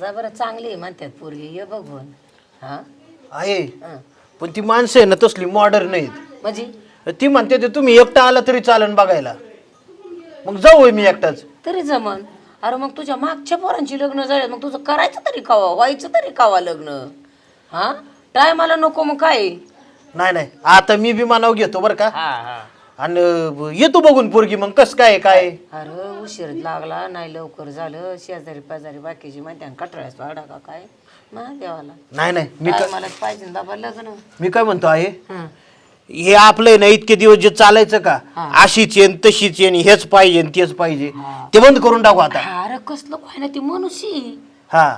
जा बरं चांगली आहे म्हणतात पोरगी ये बघून. हा? आहे. हं. पण ती माणसं आहे ना तसली मॉडर्न नाहीत. म्हणजे? ती म्हणते ते तुम्ही एकटा आला तरी चालन बघायला. मग जाऊ होय मी एकटाच. तरी जमन. अरे मग तुझ्या मागच्या पोरांची लग्न झाले मग तुझं करायचं तरी कावा व्हायचं तरी कावा लग्न. हा? टायमाला नको मग काय? नाही नाही. आता मी बी मानाव घेतो बरं का? हा हा. आणि येतो बघून पोरगी मग कस काय काय अरे उशीर लागला नाही लवकर झालं शेजारी पाजारी बाकीची माहिती आणि कटळ्यास वाडा का काय? मा देवाला नाही नाही मी काय मला पाहिजे ना बाबा लग्न मी काय म्हणतो आहे? हं. हे आपलं ना इतके दिवस जे चालायचं का? अशीच येन तशीच येन हेच पाहिजे आणि तेच पाहिजे. ते बंद करून टाकू आता. अरे कसलं काय ना ती मनुष्य हा.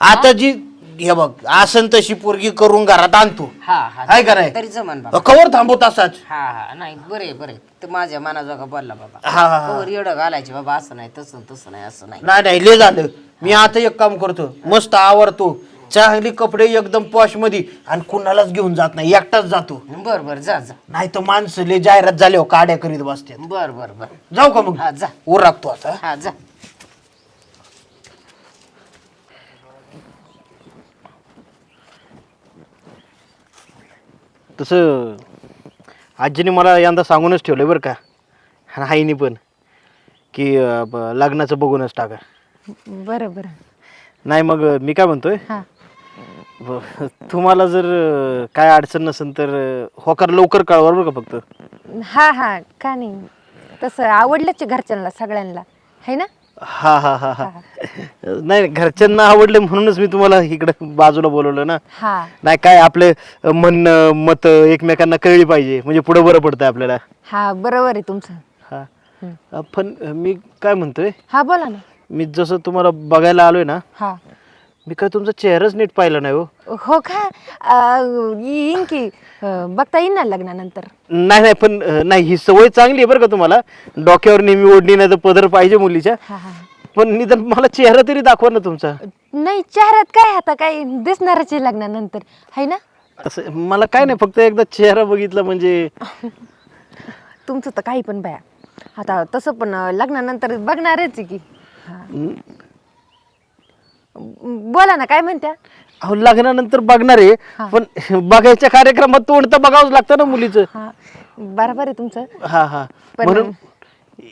आता जी हे बघ आसन तशी पोरगी करून घरात आणतो. हा हा. आहे का नाही? तरी जमन बाबा. कवर थांबव तसाच हा हा. नाही बरे बरे ते माझ्या मनाजोगा बोलला बाबा. हा हा हा. कवर एवढं घालायचे बाबा असं नाही तसं तसं नाही असं नाही. नाही नाही लय झालं. मी आता एक काम करतो. मस्त आवरतो. चांगली कपडे एकदम पॉशमध्ये आणि कुणालाच घेऊन जात नाही. एकटाच जातो. बर बर जा जा. नाही तर माणसं लय जाहिरात झाल्यावर काड्या करीत बसते बर बर बर. जाऊ का मग? हा जा. वर राखतो आता. हा जा. तसं आजीने मला यंदा सांगूनच ठेवलं बरं का. आणि आईने पण की अं, ब- लग्नाचं बघूनच टाका. बरं बरं. नाही मग अं, मी काय म्हणतोय? हां. ब- तुम्हाला जर अं, काय अडचण नसेल तर अं, होकार लवकर कळवा बरं का फक्त. हा हा का नाही. तसं आवडलंच आहे घरच्यांना सगळ्यांना. है ना? हा हा हा हा. नाही घरच्यांना आवडले म्हणूनच मी तुम्हाला इकडं बाजूला बोलवलं ना. हा. नाही काय आपले म्हणणं मत एकमेकांना कळली पाहिजे म्हणजे पुढे बरं पडतं आपल्याला. हा बरोबर आहे तुमचं. हा. पण मी काय म्हणतोय? हा बोला ना. मी जसं तुम्हाला बघायला आलोय ना हा. मी काय तुमचा चेहराच नीट पाहिला नाही हो. हो का? अं, येईन की. अं, बघता येईन ना लग्नानंतर. नाही नाही पण अं, नाही ही सवय चांगली आहे बरं का तुम्हाला. डोक्यावर नेहमी ओढणी नाही तर पदर पाहिजे मुलीच्या. हा हा. पण निदान मला चेहरा तरी दाखवा ना तुमचा. नाही चेहऱ्यात काय आता काय दिसणारच आहे लग्नानंतर. है ना? असं मला काय नाही फक्त एकदा चेहरा बघितला म्हणजे. तुमचं तर काही पण बाया. आता तसं पण अं, लग्नानंतर बघणारच आहे की. हा. बोला ना काय म्हणत्या? अहो लग्नानंतर बघणार आहे पण बघायच्या कार्यक्रमात तोंड तर बघावंच लागतं ना मुलीचं. हा. बरोबर आहे तुमचं. हा हा. पण- म्हणून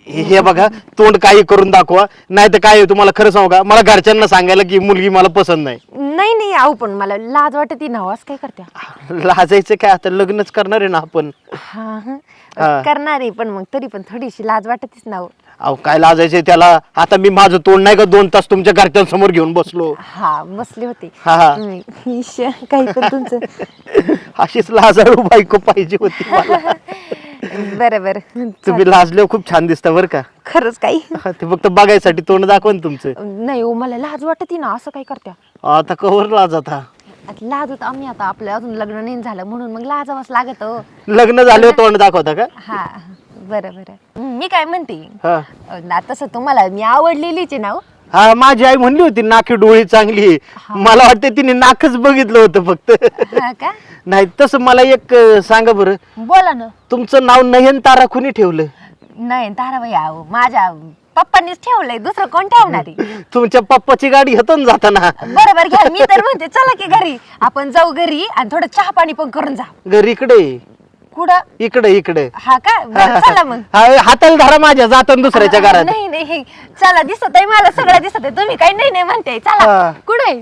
हे हे बघा तोंड काही करून दाखवा नाही तर काय आहे, तुम्हाला खरं सांगू का? मला घरच्यांना सांगायला की मुलगी मला पसंत नाही. नाही नाही आहो पण मला लाज वाटत ना असं काय करत्या? लाजायचं काय? आता लग्नच करणार आहे ना आपण. हा हा. हा. करणार आहे पण मग तरी पण थोडीशी लाज वाटतच ना हो. अहो काय लाजायचंय त्याला? आता मी माझं तोंड नाही का दोन तास तुमच्या घरच्यांसमोर घेऊन बसलो? हा बसले होते. हा, हा. तुम्ही. काही पण तुमचं. अशीच लाजाळू बायको पाहिजे होती मला. बरं बरं तुम्ही लाजल्यावर खूप छान दिसता बरं का? खरंच काही. हा, ते फक्त बघायसाठी तोंड दाखवा ना तुमचं. नाही हो मला लाज वाटत ना असं काय करत्या? आता कवर लाज आता? आता लाज होत आम्ही आता आपलं अजून लग्न नाही झालं म्हणून मग लाजावंच लागत हो. लग्न झाल्यावर तोंड दाखवता का? हा बरं बरं. मी काय म्हणते? हा. ना तसं तुम्हाला मी आवडलेलीच आहे ना हो. हा माझी आई म्हणली होती नाकी डोळी चांगली आहे. मला वाटतं तिने नाकच बघितलं होतं फक्त. हा का? नाही तसं मला एक अं, सांगा बरं. बोला ना. तुमचं नाव नयन तारा कुणी ठेवलं? नाही ताराबाई आहो माझ्या पप्पांनीच ठेवलंय दुसरं कोण ठेवणार? आहे तुमच्या पप्पाची गाडी घेतो ना जाताना. बरोबर घ्या. मी तर म्हणते चला की घरी. आपण जाऊ घरी आणि थोडं चहा पाणी पण करून जा. घरी इकडे कुठं? इकडे इकडे. हा का? बरं, चला मग. हा, हाताला धरा माझ्या जाताना दुसऱ्याच्या घरात. नाही नाही हे चला दिसत आहे मला सगळं दिसत आहे तुम्ही काही नाही नाही म्हणते चला. कुठे